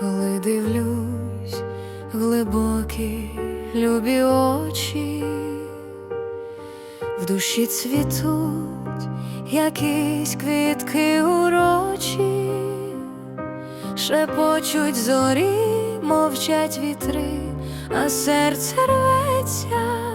коли дивлюсь глибокі любі очі, в душі цвітуть якісь квітки урочі, шепочуть зорі, мовчать вітри, а серце рветься,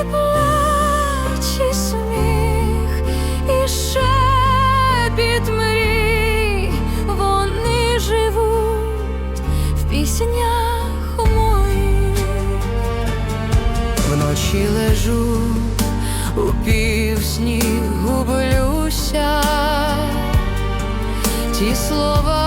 і плач, і сміх, і шепіт мрій, вони живуть в піснях моїх. Вночі лежу у півсні, гублюся, ті слова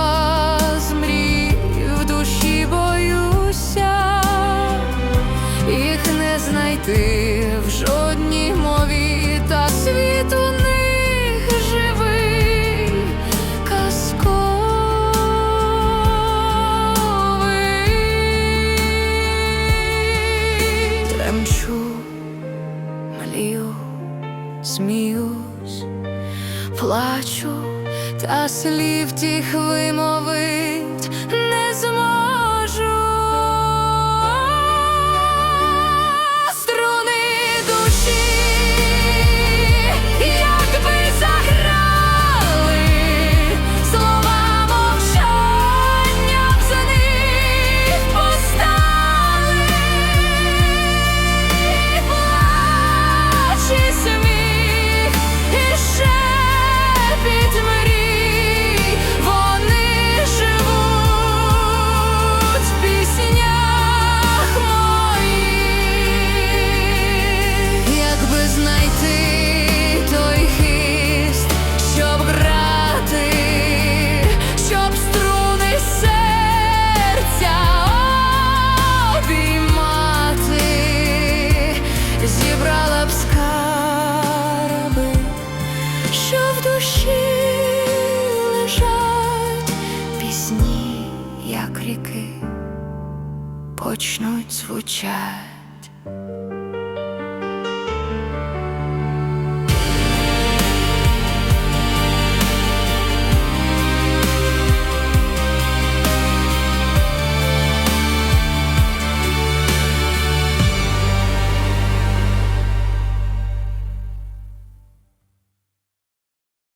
не знайти в жодній мові, та світ у них живий, казковий. Тремчу, млію, сміюсь, плачу, та слів тих вимовить почнуть звучать.